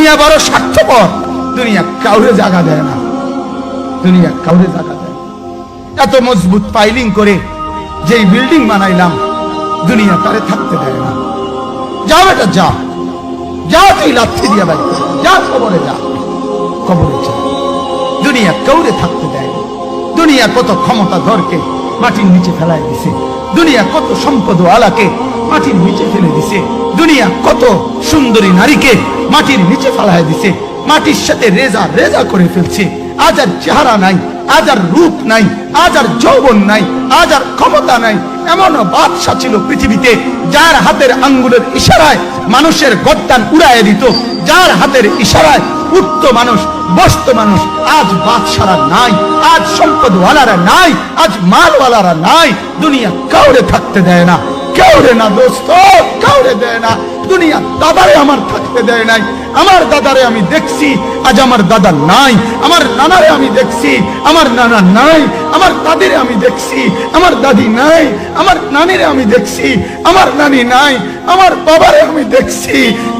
দুনিয়া বড় স্বার্থপর। দুনিয়া কাউরে জায়গা দেয় না। দুনিয়া কাউরে জায়গা দেয় এত মজবুত পাইলিং করে যেই বিল্ডিং বানাইলাম, দুনিয়া তারে থাকতে দেয় না। যা বেটা যা যা তুই লাথি দিয়া বাড়ি যা কবরে যা। কবরে যা। দুনিয়া কাউরে থাকতে দেয়। দুনিয়া কত ক্ষমতা ধরকে মাটির নিচে ফেলায় দিছে। দুনিয়া কত সম্পদ আলাকে মাটির নিচে ফেলে দিছে। দুনিয়া কত সুন্দরী নারীকে মাটির নিচে ফেলায় দিছে। মাটির সাথে রেজা রেজা করে ফেলছে। আজ আর চেহারা নাই, আজ আর রূপ নাই, আজ আর যৌবন নাই, আজ আর ক্ষমতা নাই। এমন বাদশা ছিল পৃথিবীতে, যার হাতের আঙ্গুলের ইশারায় মানুষের গদ্দান উড়াইয়ে দিত। যার হাতের ইশারায় উঠত মানুষ, বসত মানুষ, আজ বাদশারা নাই, আজ সম্পদওয়ালারা নাই, আজ মালওয়ালারা নাই, দুনিয়া কাউরে থাকতে দেয় না, কাউরে না দোস্ত, কাউরে দেয় না, দুনিয়া দাদারে আমার থাকতে দেয় নাই, আমার দাদারে আমি দেখছি, আজ আমার দাদা নাই, আমার নানারে আমি দেখছি, আমার নানা নাই, আমার দাদিরে আমি দেখছি, আমার দাদি নাই, আমার নানিরে আমি দেখছি, আমার নানি নাই, আমার বাবারে আমি দেখছি,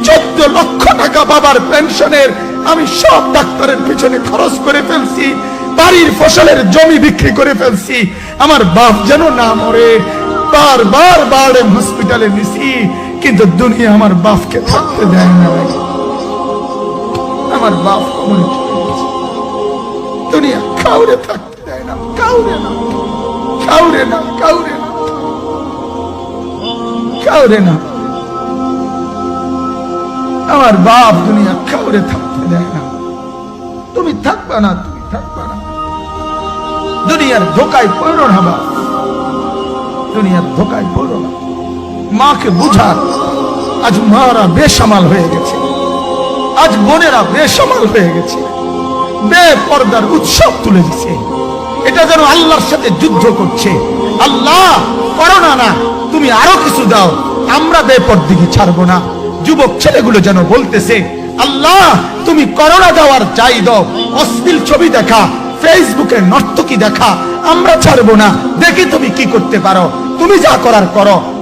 চোদ্দ লক্ষ টাকা বাবার পেনশনের আমি সব ডাক্তারের পিছনে খরচ করে ফেলছি, বাড়ির ফসলের জমি বিক্রি করে ফেলছি, আমার বাপ যেন না মরে, বারবার বারে হসপিটালে নিছি, কিন্তু দুনিয়া আমার বাপকে থাকতে দেয় না আমার বাপ গেছে। দুনিয়া কাউরে থাকতে দেয় না, কাউরে না কাউরে না কাউরে না কাউরে না আমার বাপ দুনিয়া কাউরে থাকতে দেয় না তুমি থাকবা না, তুমি না। দুনিয়ার ধোকায় পড়ো না বাপ দুনিয়ার ধোকায় পড়ো না। মাকে বুঝার আজ মারা বেসামাল হয়ে গেছে। আজ বোনেরা বেসামাল হয়ে গেছে। বেপর্দার উৎসব তুলে দিছে। এটা যেন আল্লাহর সাথে যুদ্ধ করছে। আল্লাহ, করো না না। তুমি আরও কিছু দাও। আমরা বেপরদিকে ছাড়বো না। যুবক ছেলেগুলো যেন বলতেছে আল্লাহ, তুমি করোনা দেওয়ার চাই দাও, অশ্লীল ছবি দেখা ফেসবুকে নর্তকি দেখা, আমরা ছাড়বো না। দেখি তুমি কি করতে পারো। তুমি যা করার করো।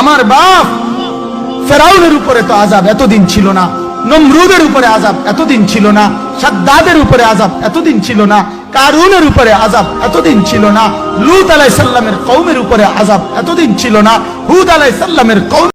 আমার বাপ ফেরাউনের উপরে তো আজাব এতদিন ছিল না, নমরুদের উপরে আজাব এতদিন ছিল না, সাদ্দাদের উপরে আজাব এতদিন ছিল না, কারুনের উপরে আজাব এতদিন ছিল না, লুত আলাই সাল্লামের কৌমের উপরে আজাব এতদিন ছিল না, হুদ আলাই সাল্লামের কৌম